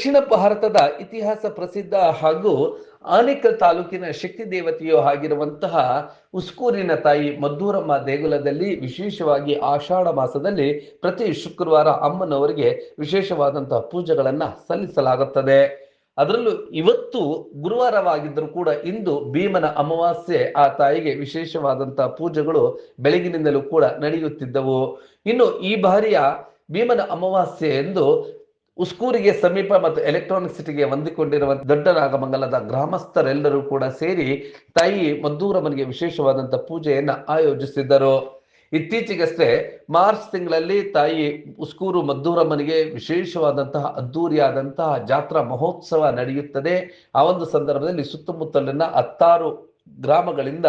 ದಕ್ಷಿಣ ಭಾರತದ ಇತಿಹಾಸ ಪ್ರಸಿದ್ಧ ಹಾಗೂ ಆನೇಕಲ್ ತಾಲೂಕಿನ ಶಕ್ತಿ ದೇವತೆಯೂ ಆಗಿರುವಂತಹ ಉಸ್ಕೂರಿನ ತಾಯಿ ಮದ್ದೂರಮ್ಮ ದೇಗುಲದಲ್ಲಿ ವಿಶೇಷವಾಗಿ ಆಷಾಢ ಮಾಸದಲ್ಲಿ ಪ್ರತಿ ಶುಕ್ರವಾರ ಅಮ್ಮನವರಿಗೆ ವಿಶೇಷವಾದಂತಹ ಪೂಜೆಗಳನ್ನ ಸಲ್ಲಿಸಲಾಗುತ್ತದೆ. ಅದರಲ್ಲೂ ಇವತ್ತು ಗುರುವಾರವಾಗಿದ್ದರೂ ಕೂಡ ಇಂದು ಭೀಮನ ಅಮಾವಾಸ್ಯೆ ಆ ತಾಯಿಗೆ ವಿಶೇಷವಾದಂತಹ ಪೂಜೆಗಳು ಬೆಳಗಿನಿಂದಲೂ ಕೂಡ ನಡೆಯುತ್ತಿದ್ದವು. ಇನ್ನು ಈ ಬಾರಿಯ ಭೀಮನ ಅಮಾವಾಸ್ಯೆ ಎಂದು ಉಸ್ಕೂರಿಗೆ ಸಮೀಪ ಮತ್ತು ಎಲೆಕ್ಟ್ರಾನಿಕ್ ಸಿಟಿಗೆ ಹೊಂದಿಕೊಂಡಿರುವ ದೊಡ್ಡ ನಾಗಮಂಗಲದ ಗ್ರಾಮಸ್ಥರೆಲ್ಲರೂ ಕೂಡ ಸೇರಿ ತಾಯಿ ಮದ್ದೂರಮ್ಮನಿಗೆ ವಿಶೇಷವಾದಂತಹ ಪೂಜೆಯನ್ನು ಆಯೋಜಿಸಿದ್ದರು. ಇತ್ತೀಚೆಗಷ್ಟೇ ಮಾರ್ಚ್ ತಿಂಗಳಲ್ಲಿ ತಾಯಿ ಉಸ್ಕೂರು ಮದ್ದೂರಮ್ಮನಿಗೆ ವಿಶೇಷವಾದಂತಹ ಅದ್ದೂರಿಯಾದಂತಹ ಜಾತ್ರಾ ಮಹೋತ್ಸವ ನಡೆಯುತ್ತದೆ. ಆ ಒಂದು ಸಂದರ್ಭದಲ್ಲಿ ಸುತ್ತಮುತ್ತಲಿನ ಹತ್ತಾರು ಗ್ರಾಮಗಳಿಂದ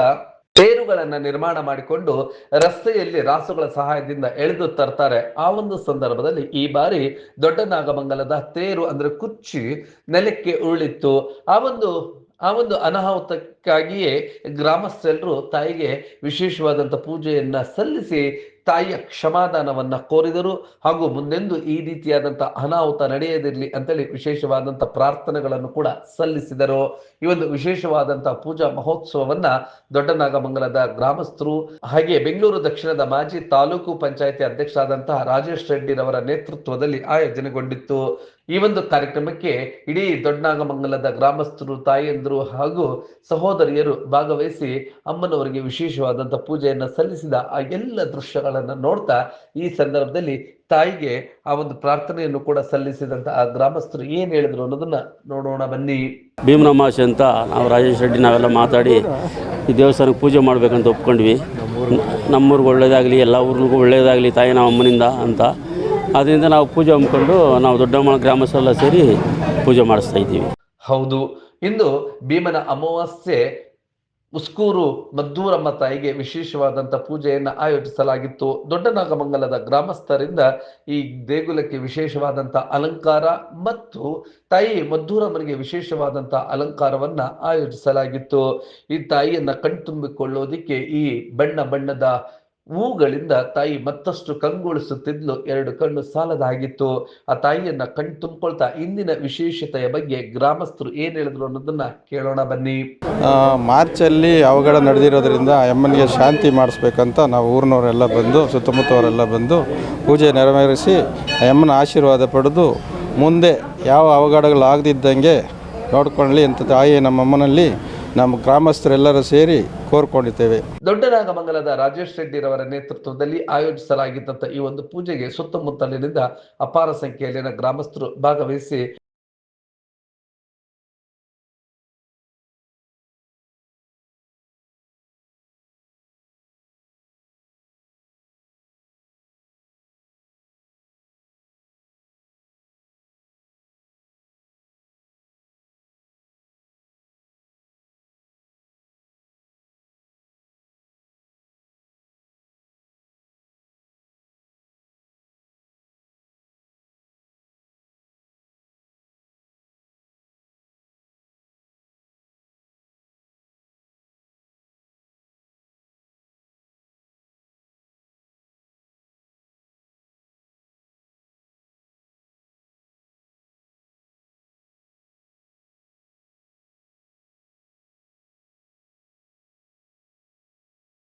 ತೇರುಗಳನ್ನ ನಿರ್ಮಾಣ ಮಾಡಿಕೊಂಡು ರಸ್ತೆಯಲ್ಲಿ ರಾಸುಗಳ ಸಹಾಯದಿಂದ ಎಳೆದು ತರ್ತಾರೆ. ಆ ಒಂದು ಸಂದರ್ಭದಲ್ಲಿ ಈ ಬಾರಿ ದೊಡ್ಡ ನಾಗಮಂಗಲದ ತೇರು ಅಂದ್ರೆ ಕುಚ್ಚಿ ನೆಲಕ್ಕೆ ಉರುಳಿತ್ತು. ಆ ಒಂದು ಆ ಒಂದು ಅನಾಹುತಕ್ಕಾಗಿಯೇ ಗ್ರಾಮಸ್ಥರೆಲ್ಲರೂ ತಾಯಿಗೆ ವಿಶೇಷವಾದಂಥ ಪೂಜೆಯನ್ನ ಸಲ್ಲಿಸಿ ತಾಯಿಯ ಕ್ಷಮಾದಾನವನ್ನ ಕೋರಿದರು. ಹಾಗೂ ಮುಂದೆಂದು ಈ ರೀತಿಯಾದಂಥ ಅನಾಹುತ ನಡೆಯದಿರಲಿ ಅಂತೇಳಿ ವಿಶೇಷವಾದಂಥ ಪ್ರಾರ್ಥನೆಗಳನ್ನು ಕೂಡ ಸಲ್ಲಿಸಿದರು. ಈ ಒಂದು ವಿಶೇಷವಾದಂತಹ ಪೂಜಾ ಮಹೋತ್ಸವವನ್ನ ದೊಡ್ಡನಾಗಮಂಗಲದ ಗ್ರಾಮಸ್ಥರು ಹಾಗೆ ಬೆಂಗಳೂರು ದಕ್ಷಿಣದ ಮಾಜಿ ತಾಲೂಕು ಪಂಚಾಯಿತಿ ಅಧ್ಯಕ್ಷರಾದಂತಹ ರಾಜೇಶ್ ರೆಡ್ಡಿರವರ ನೇತೃತ್ವದಲ್ಲಿ ಆಯೋಜನೆಗೊಂಡಿತ್ತು. ಈ ಒಂದು ಕಾರ್ಯಕ್ರಮಕ್ಕೆ ಇಡೀ ದೊಡ್ಡನಾಗಮಂಗಲದ ಗ್ರಾಮಸ್ಥರು ತಾಯಿಯಂದರು ಹಾಗೂ ಸಹೋದರಿಯರು ಭಾಗವಹಿಸಿ ಅಮ್ಮನವರಿಗೆ ವಿಶೇಷವಾದಂಥ ಪೂಜೆಯನ್ನು ಸಲ್ಲಿಸಿದ ಆ ಎಲ್ಲ ದೃಶ್ಯಗಳನ್ನು ನೋಡ್ತಾ ಈ ಸಂದರ್ಭದಲ್ಲಿ ತಾಯಿಗೆ ಆ ಒಂದು ಪ್ರಾರ್ಥನೆಯನ್ನು ಕೂಡ ಸಲ್ಲಿಸಿದಂಥ ಆ ಗ್ರಾಮಸ್ಥರು ಏನು ಹೇಳಿದ್ರು ಅನ್ನೋದನ್ನ ನೋಡೋಣ ಬನ್ನಿ. ಭೀಮನಮಾಸೆ ಅಂತ ನಾವು ರಾಜೇಶ್ ರೆಡ್ಡಿ ನಾವೆಲ್ಲ ಮಾತಾಡಿ ಈ ದೇವಸ್ಥಾನಕ್ಕೆ ಪೂಜೆ ಮಾಡಬೇಕಂತ ಒಪ್ಕೊಂಡ್ವಿ. ನಮ್ಮೂರಿಗೆ ಒಳ್ಳೇದಾಗಲಿ, ಎಲ್ಲ ಊರಿಗೂ ಒಳ್ಳೇದಾಗಲಿ ತಾಯಿ ನಮ್ಮ ಅಮ್ಮನಿಂದ ಅಂತ. ಅದರಿಂದ ನಾವು ಪೂಜೆ ಹಮ್ಮಿಕೊಂಡು ನಾವು ದೊಡ್ಡಮ್ಮ ಗ್ರಾಮಸ್ಥರೆಲ್ಲ ಸೇರಿ ಪೂಜೆ ಮಾಡಿಸ್ತಾ ಇದ್ದೀವಿ. ಹೌದು. ಇಂದು ಭೀಮನ ಅಮಾವಾಸ್ಯೆ ಉಸ್ಕೂರು ಮದ್ದೂರಮ್ಮ ತಾಯಿಗೆ ವಿಶೇಷವಾದಂಥ ಪೂಜೆಯನ್ನು ಆಯೋಜಿಸಲಾಗಿತ್ತು. ದೊಡ್ಡನಾಗಮಂಗಲದ ಗ್ರಾಮಸ್ಥರಿಂದ ಈ ದೇಗುಲಕ್ಕೆ ವಿಶೇಷವಾದಂಥ ಅಲಂಕಾರ ಮತ್ತು ತಾಯಿ ಮದ್ದೂರಮ್ಮನಿಗೆ ವಿಶೇಷವಾದಂಥ ಅಲಂಕಾರವನ್ನು ಆಯೋಜಿಸಲಾಗಿತ್ತು. ಈ ತಾಯಿಯನ್ನು ಕಣ್ತುಂಬಿಕೊಳ್ಳೋದಿಕ್ಕೆ ಈ ಬಣ್ಣ ಬಣ್ಣದ ಹೂಗಳಿಂದ ತಾಯಿ ಮತ್ತಷ್ಟು ಕಂಗೊಳಿಸುತ್ತಿದ್ಲು. ಎರಡು ಕಣ್ಣು ಸಾಲದಾಗಿತ್ತು. ಆ ತಾಯಿಯನ್ನ ಕಣ್ ತುಂಬಿಕೊಳ್ತಾ ಇಂದಿನ ವಿಶೇಷತೆಯ ಬಗ್ಗೆ ಗ್ರಾಮಸ್ಥರು ಏನ್ ಹೇಳಿದ್ರು ಅನ್ನೋದನ್ನ ಕೇಳೋಣ ಬನ್ನಿ. ಮಾರ್ಚ್ ಅಲ್ಲಿ ಅವಘಡ ನಡೆದಿರೋದ್ರಿಂದ ಅಮ್ಮನಿಗೆ ಶಾಂತಿ ಮಾಡಿಸ್ಬೇಕಂತ ನಾವು ಊರಿನವರೆಲ್ಲ ಬಂದು, ಸುತ್ತಮುತ್ತವರೆಲ್ಲ ಬಂದು ಪೂಜೆ ನೆರವೇರಿಸಿ ಅಮ್ಮನ ಆಶೀರ್ವಾದ ಪಡೆದು ಮುಂದೆ ಯಾವ ಅವಘಡಗಳಾಗದಿದ್ದಂಗೆ ನೋಡ್ಕೊಳ್ಳಿ ಅಂತ ತಾಯಿ ನಮ್ಮಮ್ಮನಲ್ಲಿ ನಮ್ಮ ಗ್ರಾಮಸ್ಥರೆಲ್ಲರೂ ಸೇರಿ ಕೋರ್ಕೊಂಡಿದ್ದೇವೆ. ದೊಡ್ಡನಾಗಮಂಗಲದ ರಾಜೇಶ್ ರೆಡ್ಡಿರವರ ನೇತೃತ್ವದಲ್ಲಿ ಆಯೋಜಿಸಲಾಗಿದ್ದಂಥ ಈ ಒಂದು ಪೂಜೆಗೆ ಸುತ್ತಮುತ್ತಲಿನಿಂದ ಅಪಾರ ಸಂಖ್ಯೆಯಲ್ಲಿನ ಗ್ರಾಮಸ್ಥರು ಭಾಗವಹಿಸಿ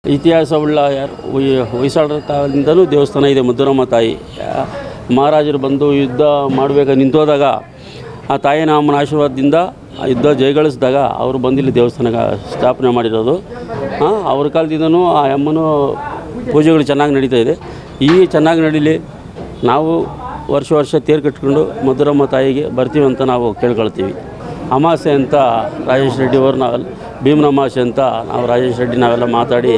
ಇತಿಹಾಸವುಳ್ಳ ಯಾರು ಹೊಯ್- ಹೊಯ್ಸಳರ ಕಾಲದಿಂದಲೂ ದೇವಸ್ಥಾನ ಇದೆ ಮಧುರಮ್ಮ ತಾಯಿ. ಮಹಾರಾಜರು ಬಂದು ಯುದ್ಧ ಮಾಡಬೇಕು ನಿಂತೋದಾಗ ಆ ತಾಯಿನ ಅಮ್ಮನ ಆಶೀರ್ವಾದದಿಂದ ಯುದ್ಧ ಜಯಗಳಿಸಿದಾಗ ಅವರು ಬಂದಿಲ್ಲಿ ದೇವಸ್ಥಾನ ಸ್ಥಾಪನೆ ಮಾಡಿರೋದು. ಅವ್ರ ಕಾಲದಿಂದನೂ ಆ ಅಮ್ಮನೂ ಪೂಜೆಗಳು ಚೆನ್ನಾಗಿ ನಡೀತಾ ಇದೆ. ಈ ಚೆನ್ನಾಗಿ ನಡೀಲಿ, ನಾವು ವರ್ಷ ವರ್ಷ ತೇರು ಕಟ್ಕೊಂಡು ಮಧುರಮ್ಮ ತಾಯಿಗೆ ಬರ್ತೀವಿ ಅಂತ ನಾವು ಕೇಳ್ಕೊಳ್ತೀವಿ. ಅಮಾಸೆ ಅಂತ ರಾಜೇಶ್ ರೆಡ್ಡಿ ಅವರು ನಾವೆಲ್ಲ ಭೀಮನ ಅಮಾಸೆ ಅಂತ ನಾವು ರಾಜೇಶ್ ರೆಡ್ಡಿ ನಾವೆಲ್ಲ ಮಾತಾಡಿ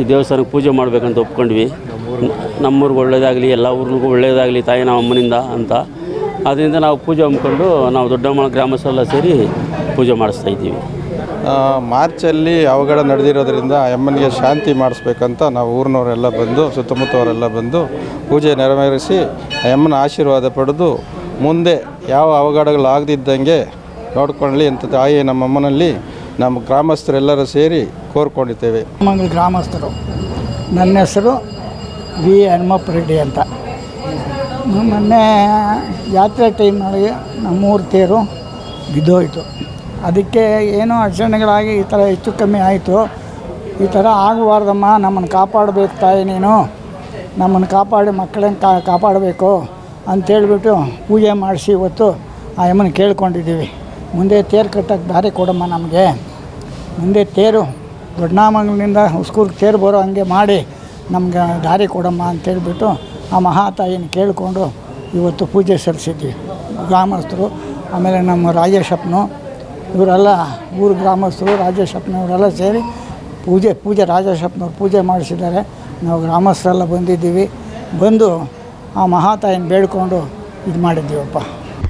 ಈ ದೇವಸ್ಥಾನಕ್ಕೆ ಪೂಜೆ ಮಾಡಬೇಕಂತ ಒಪ್ಕೊಂಡ್ವಿ. ನಮ್ಮೂರಿಗೆ ಒಳ್ಳೇದಾಗಲಿ, ಎಲ್ಲ ಊರಿಗೂ ಒಳ್ಳೇದಾಗಲಿ ತಾಯಿ ನಮ್ಮ ಅಮ್ಮನಿಂದ ಅಂತ. ಅದರಿಂದ ನಾವು ಪೂಜೆ ಹಮ್ಮಿಕೊಂಡು ನಾವು ದೊಡ್ಡಮ್ಮ ಗ್ರಾಮಸ್ಥರೆಲ್ಲ ಸೇರಿ ಪೂಜೆ ಮಾಡಿಸ್ತಾ ಇದ್ದೀವಿ. ಮಾರ್ಚಲ್ಲಿ ಅವಘಡ ನಡೆದಿರೋದ್ರಿಂದ ಅಮ್ಮನಿಗೆ ಶಾಂತಿ ಮಾಡಿಸ್ಬೇಕಂತ ನಾವು ಊರಿನವರೆಲ್ಲ ಬಂದು, ಸುತ್ತಮುತ್ತವರೆಲ್ಲ ಬಂದು ಪೂಜೆ ನೆರವೇರಿಸಿ ಅಮ್ಮನ ಆಶೀರ್ವಾದ ಪಡೆದು ಮುಂದೆ ಯಾವ ಅವಘಡಗಳಾಗದಿದ್ದಂಗೆ ನೋಡ್ಕೊಳ್ಳಿ ಅಂತ ತಾಯಿ ನಮ್ಮಮ್ಮನಲ್ಲಿ ನಮ್ಮ ಗ್ರಾಮಸ್ಥರೆಲ್ಲರೂ ಸೇರಿ ಕೋರ್ಕೊಂಡಿದ್ದೇವೆ. ಮಂಗಳ ಗ್ರಾಮಸ್ಥರು. ನನ್ನ ಹೆಸರು ವಿ. ಹನುಮಪ್ಪ ರೆಡ್ಡಿ ಅಂತ. ಮೊನ್ನೆ ಜಾತ್ರೆ ಟೈಮ್ನೊಳಗೆ ನಮ್ಮೂರು ತೇರು ಬಿದ್ದೋಯಿತು. ಅದಕ್ಕೆ ಏನೋ ಅಡಚಣೆಗಳಾಗಿ ಈ ಥರ ಹೆಚ್ಚು ಕಮ್ಮಿ ಆಯಿತು. ಈ ಥರ ಆಗಬಾರ್ದಮ್ಮ, ನಮ್ಮನ್ನು ಕಾಪಾಡಬೇಕು ತಾಯಿ ನೀನು. ನಮ್ಮನ್ನು ಕಾಪಾಡಿ ಮಕ್ಕಳನ್ನು ಕಾ, ಕಾಪಾಡಬೇಕು ಅಂತೇಳ್ಬಿಟ್ಟು ಪೂಜೆ ಮಾಡಿಸಿ ಇವತ್ತು ಆ ಅಮ್ಮನ ಕೇಳ್ಕೊಂಡಿದ್ದೀವಿ. ಮುಂದೆ ತೇರು ಕಟ್ಟಕ್ಕೆ ದಾರಿ ಕೊಡಮ್ಮ ನಮಗೆ. ಮುಂದೆ ತೇರು, ದೊಡ್ಡನಾಮಂಗಲಿಂದ ಹುಸ್ಕೂರ್ಗೆ ತೇರು ಬರೋ ಹಂಗೆ ಮಾಡಿ ನಮ್ಗೆ ದಾರಿ ಕೊಡಮ್ಮ ಅಂತೇಳ್ಬಿಟ್ಟು ಆ ಮಹಾತಾಯಿನ ಕೇಳಿಕೊಂಡು ಇವತ್ತು ಪೂಜೆ ಸಲ್ಲಿಸಿದ್ವಿ. ಗ್ರಾಮಸ್ಥರು, ಆಮೇಲೆ ನಮ್ಮ ರಾಜೇಶಪ್ಪನು, ಇವರೆಲ್ಲ ಊರು ಗ್ರಾಮಸ್ಥರು ರಾಜೇಶಪ್ಪನವರೆಲ್ಲ ಸೇರಿ ಪೂಜೆ ಪೂಜೆ ರಾಜೇಶಪ್ಪನವ್ರು ಪೂಜೆ ಮಾಡಿಸಿದ್ದಾರೆ. ನಾವು ಗ್ರಾಮಸ್ಥರೆಲ್ಲ ಬಂದಿದ್ದೀವಿ. ಬಂದು ಆ ಮಹಾತಾಯಿನ ಬೇಡ್ಕೊಂಡು ಇದು ಮಾಡಿದ್ದೀವಪ್ಪ.